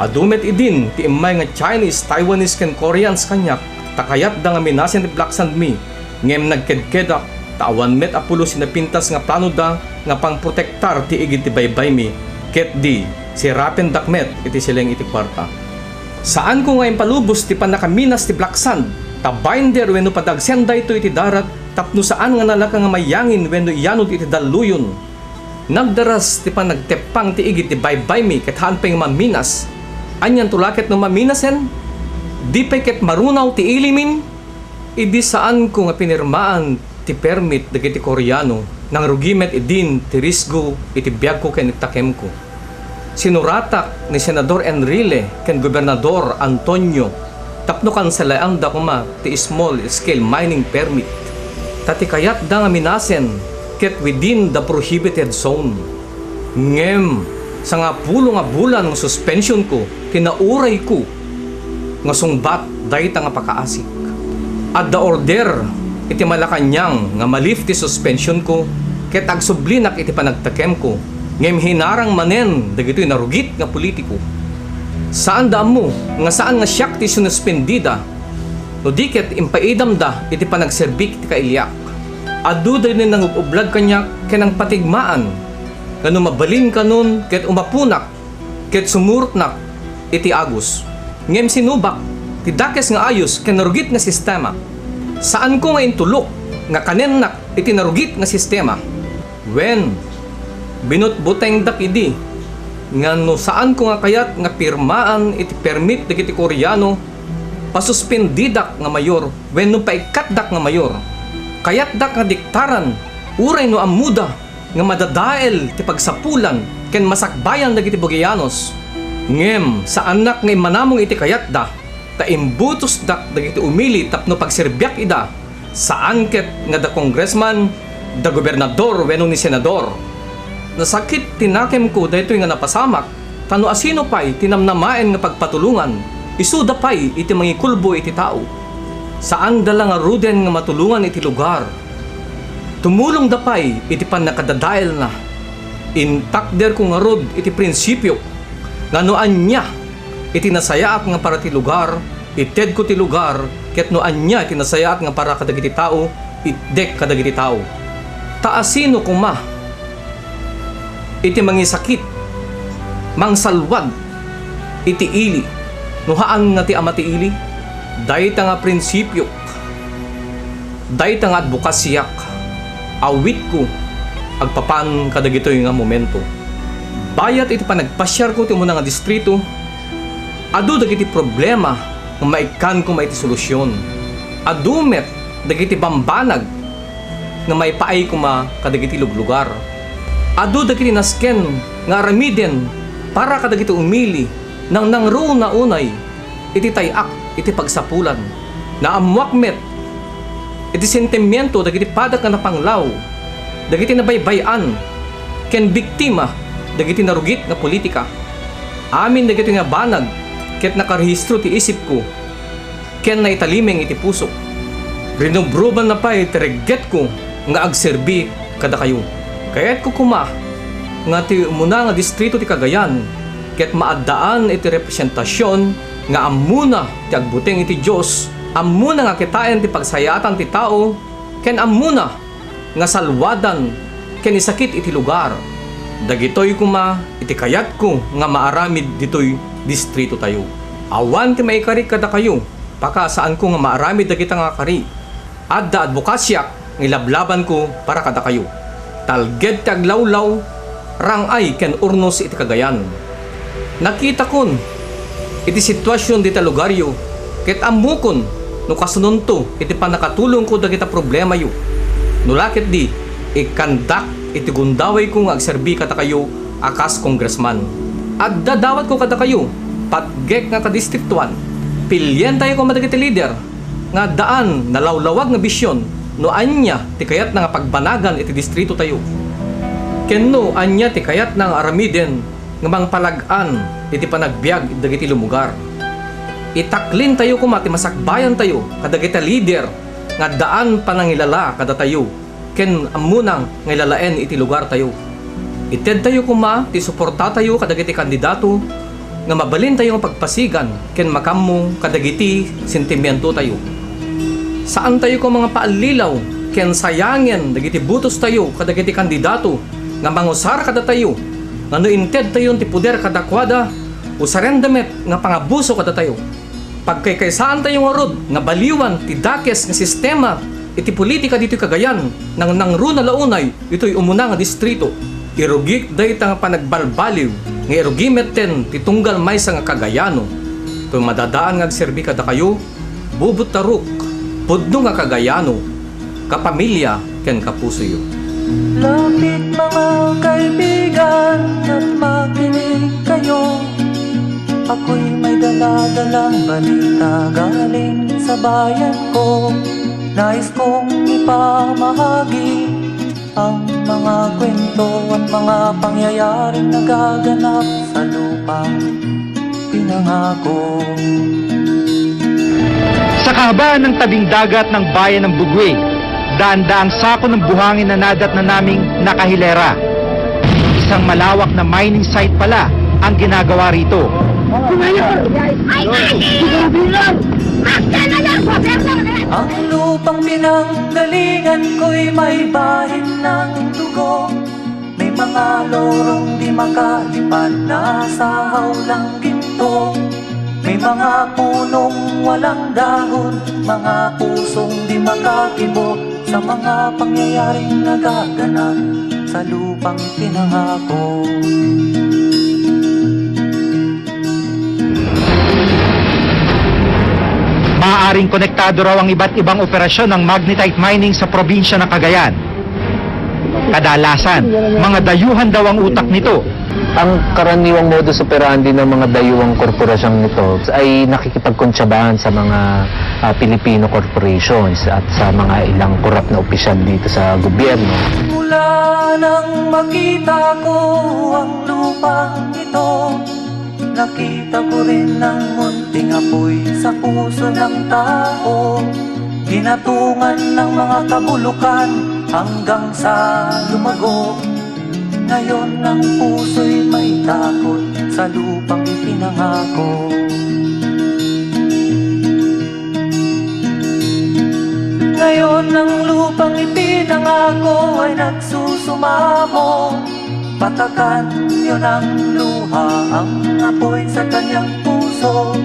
Adumet idin ti imay nga Chinese, Taiwanese ken Koreans kanyak takayat da nga minasin ti Black Sand mi ngem nagkedkedak tawan met apulo sinapintas nga plano da nga pangprotektar ti igid ti baybay mi ket di si Rapen Dakmet iti sileng iti kwarta. Saan ko ngayon palubos ti panakaminas ti Black Sand? Tabinder wenno padagsen dayto iti darat tapno saan nga nalaka nga mayangin wenno iyanod iti daluyon. Nagdaras ti panagtepang ti igit ti baybay mi ket yung maminas. Anyan tulaket no maminasen? Di pa ket marunaw ti ilimin? Idi saan ko nga pinirmaan ti permit dagiti Koreano nang rugimet idin ti risgo iti biyag ko ken itakem ko. Sinuratak ni Senador Enrile ken Gobernador Antonio tapno kan salayang da kuma ti small scale mining permit. Tati kayat da nga minasen ket within the prohibited zone. Ngem sa nga pulo nga bulan ng suspension ko kinauray ko nga sungbat dayta nga pakaasik. At the order iti malakanyang nga malif ti suspension ko ket agsublinak iti panagtakem ko ngem hinarang manen dagitoy narugit nga politiko. Saan da mo nga saan nga siyak ti sinuspendida no diket impaidam da iti panagserbik ti kailyak. Adu day ni nang ublag kanya kenang patigmaan ngano mabalin kanon ket umapunak ket sumurtnak iti agus. Ngem sinubak ti dakes nga ayos ken narugit nga sistema. Saan ko nga intulok nga kanennak iti narugit nga sistema? When binutbuteng dak idi nga no saan ko nga kayat nga pirmaan iti permit dagiti Koreano pasuspendidak nga mayor when no paikatdak nga mayor kayat dak nga diktaran uray no amuda nga madadael ti pagsapulan ken masakbayan dagiti Bugianos. Ngem sa anak nga imanamong iti kayat da ta imbutos dak dagiti umili tapno pagserbyak ida saan ket nga da congressman da gobernador wenno ni senador. Nasakit tinakem ko daytoy nga napasamak tano asino pay tinamnamaen nga pagpatulungan isuda pay iti mangikulbo iti tao. Saan dala nga ruden nga matulungan iti lugar tumulong dapay iti pan nakadadael na. Intakder ko nga rod iti prinsipyo. Nga noan niya iti nasayaat nga para ti lugar ited ko ti lugar ket noan niya iti nasayaat nga para kadagiti tao itdek kadagiti tao. Taasino kuma iti mangisakit mangsalwag iti ili. Nuhaan nga ti ama ti ili? Dayta nga prinsipyo. Dayta nga advokasyak awit ko agpapan kadagitoy nga momento. Bayat iti panagpasyar ko ti muna nga distrito adu dagiti problema nga maikan ko maiti solusyon. Adumet dagiti bambanag nga may paay ko kadagiti luglugar. Adu dagiti nasken nga aramiden para kadagiti umili nang nangro na unay iti tayak iti pagsapulan. Na amwakmet iti sentimiento dagiti padak nga napanglaw. Dagiti nabaybayan. Ken biktima dagiti narugit nga politika. Amin dagiti nga banag ket nakarehistro ti isip ko. Ken naitalimeng iti puso. Rinobroban na pay tiregget ko nga agserbi kada kayo. Kayat ko kuma nga ti muna nga distrito ti Cagayan ket maadaan iti representasyon nga amuna ti agbuteng iti Dios amuna nga kitaen ti pagsayatan ti tao ken amuna nga salwadan ken isakit iti lugar. Dagitoy kuma iti kayat ko nga maaramid ditoy distrito tayo. Awan ti maikari kada kayo paka saan ko nga maaramid dagita nga kari. Adda advokasyak ngilablaban ko para kada kayo. Talged ti aglawlaw rangay ken urnos iti kagayan. Nakita kon iti sitwasyon dita lugaryo ket amukon no kasununto iti panakatulong ko dagita problema yo nulakit di ikandak iti gundaway ko nga agserbi kata kayo akas congressman at dadawat ko kada kayo patgek nga kadistriktuan. Pilyen tayo ko madagiti leader nga daan nalawlawag nga bisyon no anya ti kayat nga pagbanagan iti distrito tayo. Kenno anya ti kayat nga aramiden nga mangpalagan iti panagbiag dagiti lumugar itaklin tayo kuma ti masakbayan tayo kadagiti leader nga daan panangilala kada tayo ken amunang ngilalaen iti lugar tayo ited tayo kuma ti suporta tayo kadagiti kandidato nga mabalin tayo nga pagpasigan ken makammo kadagiti sentimento tayo. Saan tayo ko mga paalilaw ken sayangin dagiti butos tayo kadagiti kandidato nga mangusar kada tayo nga no inted tayo ti puder kadakwada o sarendamet nga pangabuso kada tayo. Pagkaykaysaan tayo nga rod nga baliwan ti dakes nga sistema iti politika dito kagayan nang nangru na launay ito'y umuna nga distrito. Irugik day nga panagbalbaliw nga irugimet ten ti tunggal maysa nga kagayano. Ito'y madadaan nga agserbi kada kayo bubut taruk pudno nga kagayano kapamilya ken kapuso yo. Lapit mga kaibigan balita galing sa bayan ko Nais kong ipamahagi ang mga kwento at mga pangyayaring nagaganap sa lupang pinangako Sa kahabaan ng tabing dagat ng bayan ng Bugwe, daan-daang sako ng buhangin na nadat na naming nakahilera. Isang malawak na mining site pala ang ginagawa rito. Ay, ay! Lang, gobyerno na lang! Ang lupang pinanggalingan ko'y may bahin ng dugo May mga lorong di makalipad na sa hawlang ginto May mga punong walang dahon Mga pusong di makakibo Sa mga pangyayaring nagaganap Sa lupang pinangako Maaaring konektado raw ang iba't ibang operasyon ng magnetite mining sa probinsya ng Cagayan. Kadalasan, mga dayuhan daw ang utak nito Ang karaniwang modus operandi ng mga dayuhang korporasyong nito ay nakikipagkontsabahan sa mga ah, Filipino corporations at sa mga ilang korap na opisyal dito sa gobyerno. Mula nang makita ko ang lupang ito Nakita ko rin ang munting apoy sa puso ng tao. Ginatungan ng mga kabulukan hanggang sa lumago. Ngayon ang puso'y may takot sa lupang ipinangako Ngayon ang lupang ipinangako ay nagsusumamo. Patakan ng luha ang apoy sa kanyang puso.